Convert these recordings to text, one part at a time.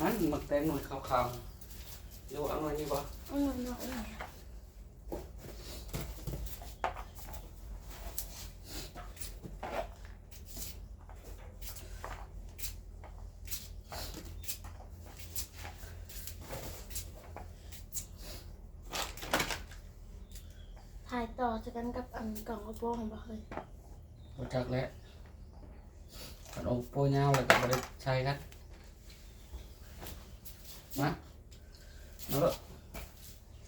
นั่นหมักแตงหน่อยขาวๆเดี๋ยวเอาหน่อยนี่บ่เอาหน่อยหน่อยหน่อยถ่ายต่อจากกันกับอันกล่องกระโปรงของบ่เคยรู้จักแล้วขนมโปยาวแล้วก็บ่ได้ใช้กัน มาแล้วก็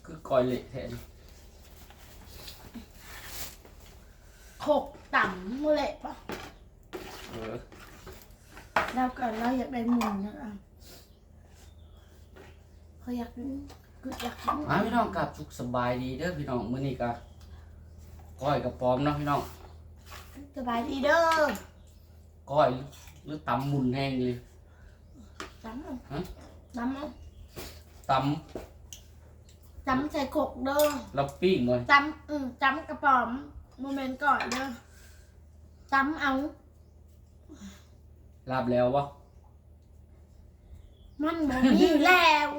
คือก่อยเละแทนหกต่ำมูเละปะเออแล้วก่อนเราอยากได้หมุนนะอะเขาอยากกินกูอยากกินมาพี่น้องกลับสุขสบายดีเด้อพี่น้องมื้อนี้ก็ก้อยกับปอมเนาะพี่น้องสบายดีเด้อก้อยหรือตำมุนแห้งเลยจำเอาฮะ จำเอาตจำใส่กกเด้อำแล้วปิ้งเลยจำอืมจำกระป๋อมโมเมนต์ก่อนเด้อจำเอา ลาบแล้ววะมันบ่มีแล้ว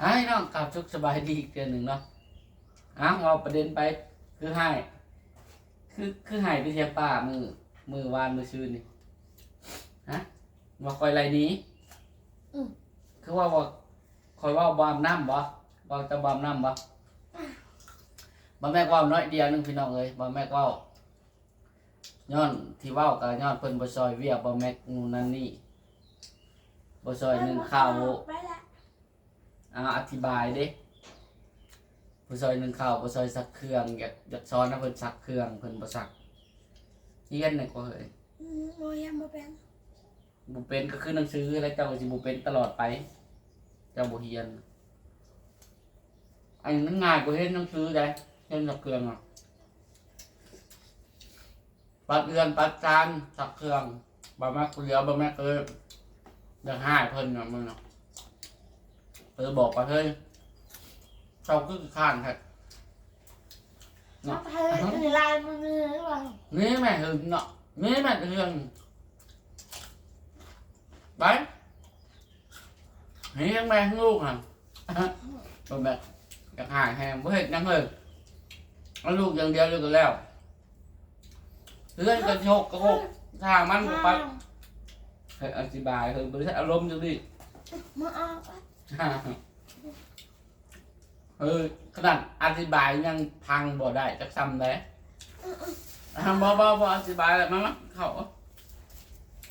ไอ้น้องกลับสุขสบายดีอีกเดือนหนึ่งเนาะอ้าวเอาประเด็นไป คือให้คือคือให้ไปเทียบป่ามือมือวานมือชื่นนี่ฮะว่าคอยไรนี้ อืมคือ ว่าว่าคอยว่าบามน้ำบ่ว่าจะบามน้ำบ่บาแม่กเว่าน้อยเดียวหนึงพี่น้องเอ้ยบาแม่กเว่าย้อนที่เว่ากับย้อนเพิ่นบ่ซอยเวียกบ่แม่กนู่นนั่นนี่บ่ซอยหนึ่งข้าวไปละอ่าอธิบายเด้ผู้ซอยหนึ่งข้าวผู้ซอยซักเครื่องอยากอยากสอนนะเพิ่นซักเครื่องเพิ่นบ่ซักเฮียนนี่ก็เฮ้ยอืมโมยังบ่เป็นบ่เป็นก็คือหนังสือแล้วเจ้าก็สิบ่เป็นตลอดไป เจ้าบ่เฮียนอันนี้มันง่ายกว่าเฮ็ดหนังสือได้เฮ็ดซักเครื่องอะปัดเรือนปัดจานซักเครื่องบ่แม่เหลือบ่แม่เอ้ยอยากหายเพิ่นน่ะมึงเนาะเออบอกว่าเฮ้ยเจ้าคือข้านแท้มาไปในลายมือหรือเปล่านี่แม่หึงเนาะนี่แม่เรื่องไป นี่ยังแม่ลูกอะตัวแบบอยากหายแฮมบ่เห็นยังเลยเอาลูกอย่างเดียวเลยก็แล้วเพื่อนก็โชกก็โคกทางมันก็ไปเฮ้ยอธิบายเฮ้ยบริษัทอารมณ์จังดิมาเอาไปเออขนาดอธิบายยังพังบ่ได้จักซ้ำเลยอ่าบ่บ่บ่อธิบายแล้วมันมาเขา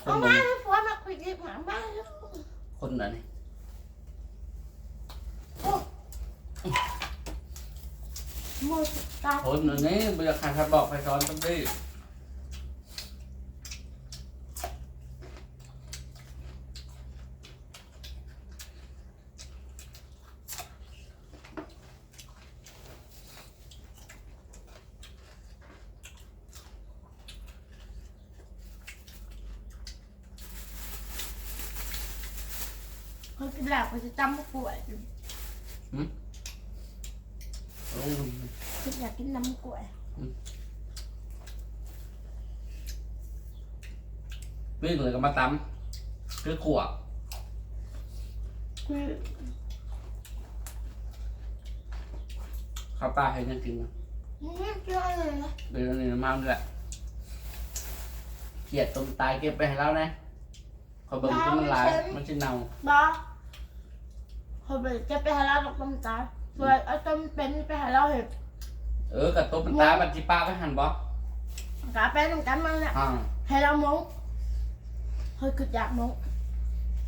คเอานมานั้นผัวมาคุยกับหมาบ้านคนนั้นนี่ หมดตาคนอันนี้บริษัทใครบอกใครสอนต้องดิเขากินหลับเขาจะจำพวกป่วยโอ้คิด อยากกินน้ำกล้วยวิ่งเลยก็มาตำคือขวบคือข้าวตาให้ยังกินนะไม่เชื่อเลยนะเดี๋ยวนี้มาเลยแหละเกลียดตรงตายเก็บไปให้แล้วนะขอเบิ่งที่มันหลายมันจะเน่าบอเขาไปจะไปหาเราตกต้มตา เพื่อเอาต้มเป็นไปหาเราเห็ดเออกับตัวมันตายมันจิป้าไปหันบ่กาเป็นตรงกันมันแหละอ่าให้เรามงเฮ้ยคืออยากมง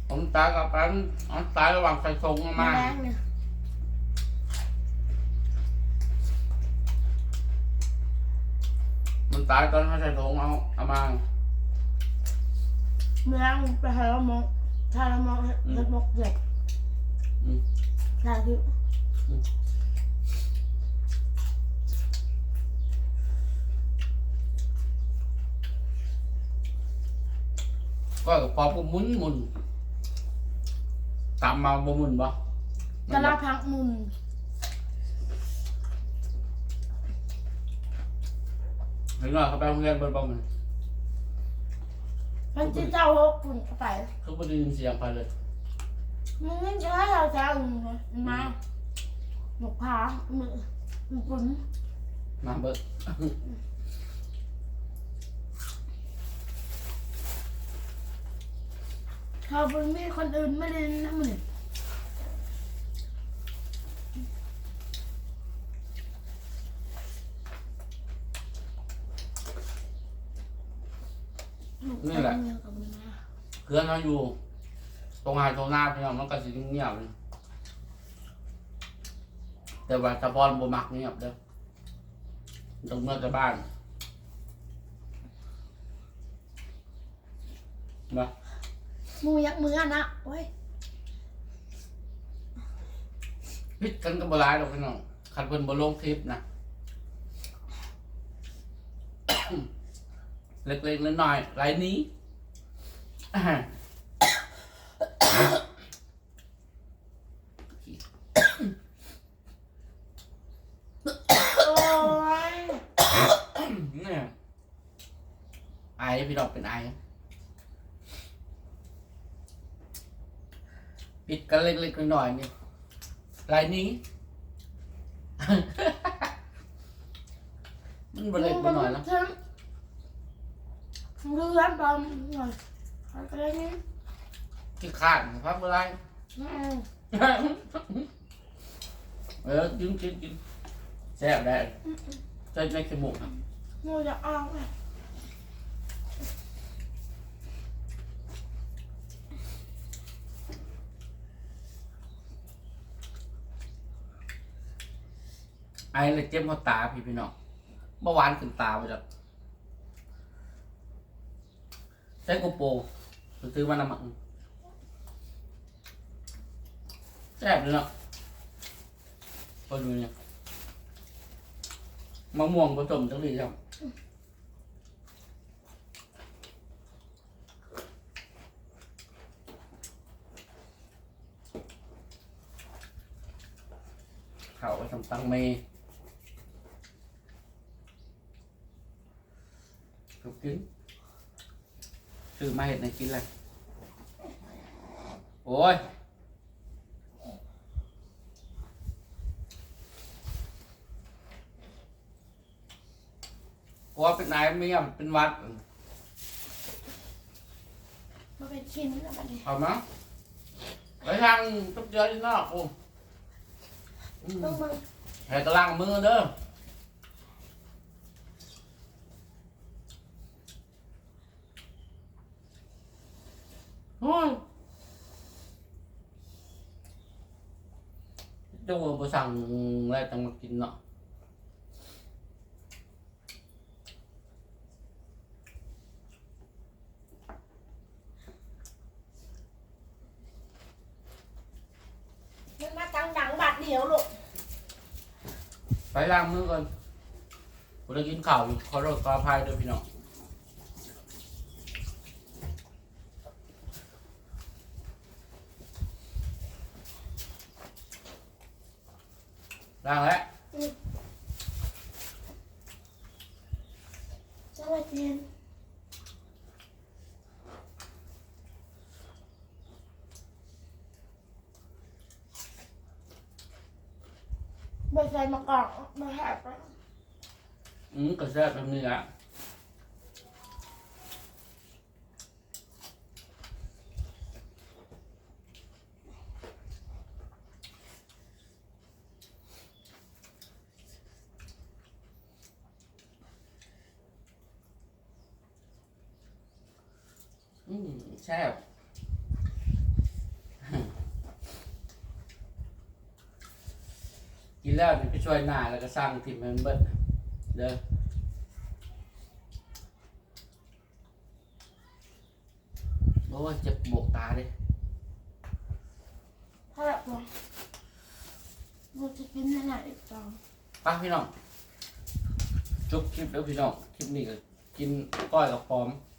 ผมตายกับปันอันตายระหว่างใส่ทรงมา แรงเนี่ยมันตายตอนเขาใส่ทรงเอาเอามาเมื่อไปหาเรามงถ้าเรามงเห็ดมกเด็กอืมใช่คือ ก็กับปอบก็หมุนหมุนตามมาบ่หมุนบ่กะลาพักมุมเห็นว่าเขาไปโรงเรียนเบิ่งบ่มันมันจะเจ้าหกปุ่นเข้าไปเขาบ่ได้ยินเสียงใครเลย มึงจะให้เราจะเอามา หมกพามือมือปุ่นมาเบิกเขาเป็นมีคนอื่นไม่ได้นะมึงนี่แหละเพื่อนเราอยู่ ตรงหาดตรงหน้าพี่น้องมันก็สิเงียบเลย แต่ว่าตะบอนบ่มักเงียบเด้อตรงเมื่อจะบ้านนะมูยักมืออะนะโอ้ยพิดกันก็บ่ร้ายหรอกพี่น้องคันเพิ่นบ่ลงคลิปนะ เล็กๆน้อยๆไรนี้ โอ้ย เนี่ยไอพี่น้องเป็นไอปิดกันเล็กๆน้อยๆนี่ไรนี้ มันบ่เล็กบ่น้อยแล้วถึงดูร้านปลอมหน่อยอะไรนี่ที่ขาดครับบ่ไรอืมเออกินกินกินแซ่บได้ใจในขี้มูกนะมูจะเอาอ่ ไอเลยเจ็บหัวตาพี่พี่น้องเมื่อวานขึ้นตาไปจ้ะใช้โกโปรซื้อมาน้ำมันแซ่บเลยเนาะพอดูเนี่ยมะม่วงผสมจังดีครับเขาไปทำตังเม ถูกกินซื้อมาเห็ดในกินเลยโอ้ยเพราะว่าเป็นนายไม่ยอมเป็นวัดมาเป็นชิ้นแล้วบัดนี้เอามั้งไปทางตุ๊กเจอที่นอกกูอืมต้องมึงแหกกระลังมือเด้อโอ้ย เจ้าวัวไปสั่งอะไรต้องมากินเนาะมันมาตังดังบัดเดียวลูกไปล้างมือก่อนผมจะกินข้าวอยู่ขอโทษขออภัยด้วยพี่น้อง ล้างแล้วสวัสดีไม่ใส่มะกอกมาแหบอืมกระแซ่บแบบนี้แหละ อืม แซ่บกินแล้วเดี๋ยวไปช่วยหน้าแล้วก็สร้างทีมให้มันเบิดเด้อโอ้ยเจ็บบวกตาดิถ้าแบบว่าเราจะกินที่ไหนอีกต่อปักพี่น้องจุกคลิปแล้วพี่น้องคลิปนี้ก็กินก้อยกับพร้อมอ